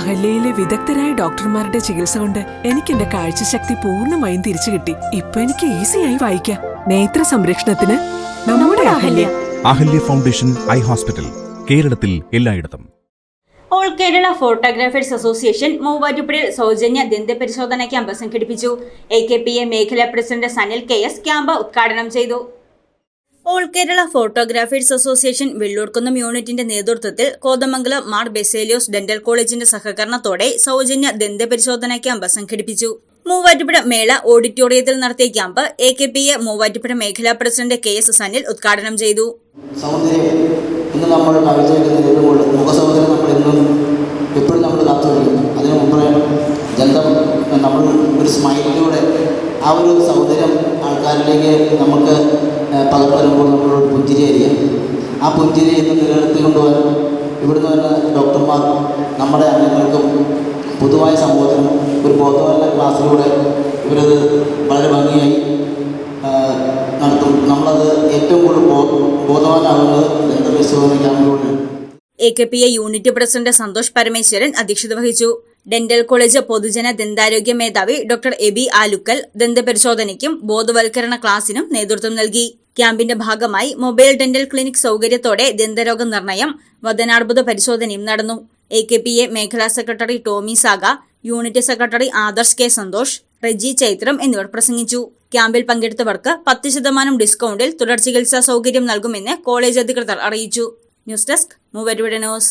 അഹല്യയിലെ വിദഗ്ധരായ ഡോക്ടർമാരുടെ ചികിത്സ കൊണ്ട് എനിക്ക് എന്റെ കാഴ്ചശക്തി പൂർണമായും തിരിച്ചു കിട്ടി. ഇപ്പൊ എനിക്ക് ഈസിയായി വായിക്കാം. നേത്ര സംരക്ഷണത്തിന് നമ്മുടെ Ahalya. Ahalya foundation eye hospital കേരളത്തിൽ എല്ലായിടത്തും. ഓൾ കേരള ഫോട്ടോഗ്രാഫേഴ്സ് അസോസിയേഷൻ മൂവാറ്റുപുഴയിൽ സൗജന്യ ദന്തപരിശോധന ക്യാമ്പ് സംഘടിപ്പിച്ചു. എ കെ പി എ മേഖലാ president Sanil K S camp ഉദ്ഘാടനം ചെയ്തു. All Kerala photographers association Vellurkunnam യൂണിറ്റിന്റെ നേതൃത്വത്തിൽ കോതമംഗലം മാർ ബെസേലിയോസ് ഡെന്റൽ കോളേജിന്റെ സഹകരണത്തോടെ സൗജന്യ ദന്തപരിശോധന ക്യാമ്പ് സംഘടിപ്പിച്ചു. മൂവാറ്റുപുഴ മേള ഓഡിറ്റോറിയത്തിൽ നടത്തിയ camp A K P A Muvattupuzha മേഖലാ പ്രസിഡന്റ് കെ എസ് സനിൽ ഉദ്ഘാടനം ചെയ്തു. സൗന്ദര്യം ഇന്ന് നമ്മൾ നമ്മൾ നമ്മൾ നമ്മൾ ഒരു സ്മൈലിലൂടെ ആ ഒരു സൗന്ദര്യം ആൾക്കാരിലേക്ക് നമുക്ക് ഏഹ്, പകർന്നു നമ്മളോട് പുഞ്ചിരി അറിയാം ആ പുഞ്ചിരി എന്ന് നിലനിർത്തി കൊണ്ടുപോകാൻ ഇവിടുന്ന് വരുന്ന ഡോക്ടർമാർ നമ്മുടെ അംഗങ്ങൾക്കും പൊതുവായ സമൂഹത്തിനും ഒരു ബോധവൽക്കരണ ക്ലാസ്സിലൂടെ ഇവരത് വളരെ ഭംഗിയായി നടത്തും. നമ്മളത് ഏറ്റവും കൂടുതൽ ബോധവാനാകുന്നത് ദന്തപരിശോധന ക്യാമ്പിലൂടെയാണ് A K P A unit president Santhosh Parameswaran അധ്യക്ഷത വഹിച്ചു. ഡെന്റൽ കോളേജ് പൊതുജന ദന്താരോഗ്യ മേധാവി ഡോക്ടർ എബി ആലുക്കൽ ദന്തപരിശോധനയ്ക്കും ബോധവൽക്കരണ ക്ലാസിനും നേതൃത്വം നൽകി. ക്യാമ്പിന്റെ ഭാഗമായി മൊബൈൽ ഡെന്റൽ ക്ലിനിക് സൗകര്യത്തോടെ ദന്തരോഗ നിർണയം വദനാർബുദ പരിശോധനയും നടന്നു. എ കെ പി എ മേഖലാ secretary Tomy Saga unit secretary Adarsh K Santhosh Reji Chaithram എന്നിവർ പ്രസംഗിച്ചു. ക്യാമ്പിൽ പങ്കെടുത്തവർക്ക് പത്ത് ശതമാനം ഡിസ്കൗണ്ടിൽ തുടർ ചികിത്സാ സൗകര്യം നൽകുമെന്ന് കോളേജ് അധികൃതർ അറിയിച്ചു. ന്യൂസ് ഡെസ്ക് മൂവരുടെ ന്യൂസ്.